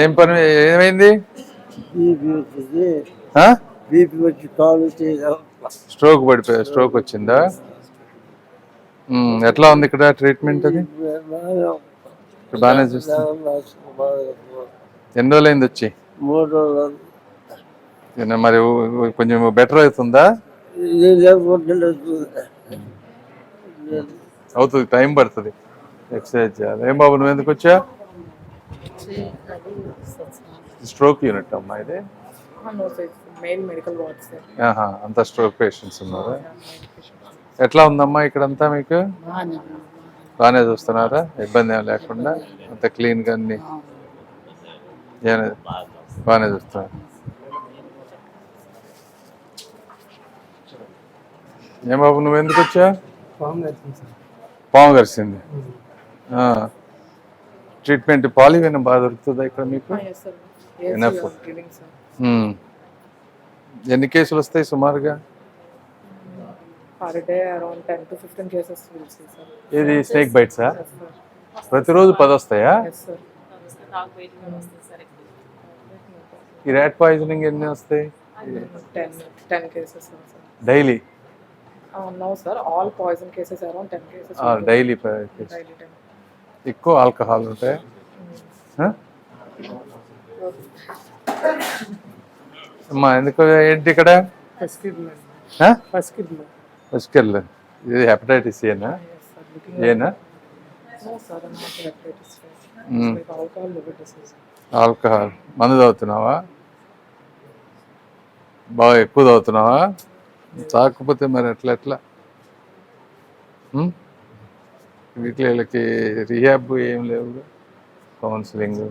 ఏం పని? ఏమైంది? బీపీ వచ్చి కాలు స్ట్రోక్ పడిపోయా? స్ట్రోక్ వచ్చిందా? ఎట్లా ఉంది ఇక్కడ ట్రీట్మెంట్ అది? బాగానే చూస్తా ఎన్ని రోజులైంది వచ్చి? మరి కొంచెం బెటర్ అవుతుందా. అవుతుంది టైం పడుతుంది. ఎక్సర్సైజ్ చేయాలి ఏం బాబు నువ్వు ఎందుకు వచ్చా? స్ట్రోక్ యూనిట్ అమ్మా ఇది. అంతా స్ట్రోక్ పేషెంట్స్ ఉన్నారు? ఎట్లా ఉందమ్మా ఇక్కడంతా మీకు? బాగానే చూస్తున్నారా? ఇబ్బంది ఏం లేకుండా? అంత క్లీన్గా అన్ని. ఏం- బాగానే చూస్తున్నారు. ఏం బాబు నువ్వు ఎందుకు వచ్చా? పాము కరిసింది ఆ. ట్రీట్మెంట్ పాలివెన్ బాగా దొరుకుతుందా ఇక్కడ మీకు. ఎన్ని కేసులు వస్తాయి సుమారుగా? ఇది స్నేక్ బైట్సా సార్ ప్రతిరోజు పది వస్తాయా? ఈ ర్యాట్ పాయిజనింగ్ ఎన్ని వస్తాయి? Daily no sir all poison cases around ten cases daily ఎక్కువ ఆల్కహాల్ ఉంటాయి అమ్మా ఎందుకు ఏంటి ఇక్కడ? ముష్కెల్ ఇది హెపటైటిస్ ఏనా? ఏనా? Mm. Like alcohol. మందు తాగుతున్నావా? బాగా ఎక్కువ తాగుతున్నావా? తాకపోతే మరి ఎట్లా ఎట్లా? ఉమ్? వీటిలో వీళ్ళకి రిహాబ్ ఏం లేవు. కౌన్సిలింగ్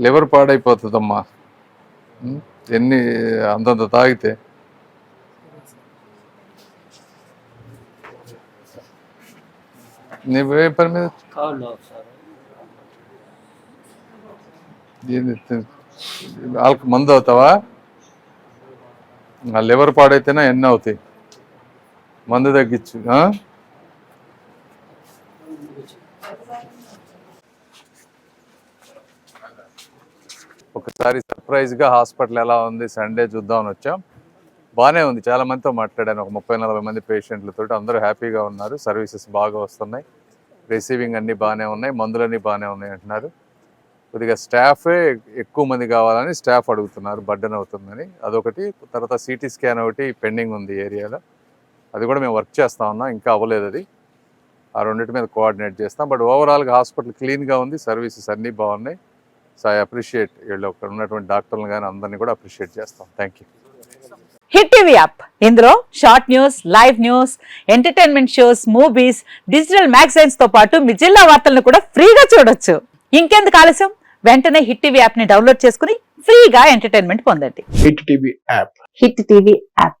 లివర్ పాడైపోతుందమ్మా. ఎన్ని అంతంత తాగితే. నువ్వే పని మీద? వాళ్ళకి మందు అవుతావా? లివర్ పాడైతేనే ఎన్ని అవుతాయి? మందు తగ్గించు ఒకసారి సర్ప్రైజ్గా హాస్పిటల్ ఎలా ఉంది సండే చూద్దామని వచ్చాం. బాగానే ఉంది చాలా మందితో మాట్లాడాను ఒక ముప్పై నలభై మంది పేషెంట్లతో అందరూ హ్యాపీగా ఉన్నారు సర్వీసెస్ బాగా వస్తున్నాయి. రిసీవింగ్ అన్ని బాగానే ఉన్నాయి మందులన్నీ బాగానే ఉన్నాయి అంటున్నారు. కొద్దిగా స్టాఫే ఎక్కువ మంది కావాలని స్టాఫ్ అడుగుతున్నారు బడ్డన్ అవుతుందని. అదొకటి తర్వాత సిటీ స్కాన్ ఒకటి పెండింగ్ ఉంది ఏరియాలో. అది కూడా మేము వర్క్ చేస్తా ఉన్నాం ఇంకా అవ్వలేదు అది. ఆ రెండింటి మీద కోఆర్డినేట్ చేస్తాం. బట్ ఓవరాల్గా హాస్పిటల్ క్లీన్గా ఉంది సర్వీసెస్ అన్నీ బాగున్నాయి. సో ఐ అప్రిషియేట్ వీళ్ళు అక్కడ ఉన్నటువంటి డాక్టర్లు కానీ అందరినీ కూడా అప్రిషియేట్ చేస్తాం. Thank you. Hit TV app. ఇందులో short news live news entertainment shows movies digital మ్యాగజైన్స్తో పాటు మీ జిల్లా వార్తలను కూడా ఫ్రీగా చూడొచ్చు. ఇంకెందుకు ఆలస్యం? వెంటనే హిట్ టీవీ యాప్ని డౌన్లోడ్ చేసుకుని ఫ్రీగా ఎంటర్టైన్మెంట్ పొందండి. Hit TV app. Hit TV app.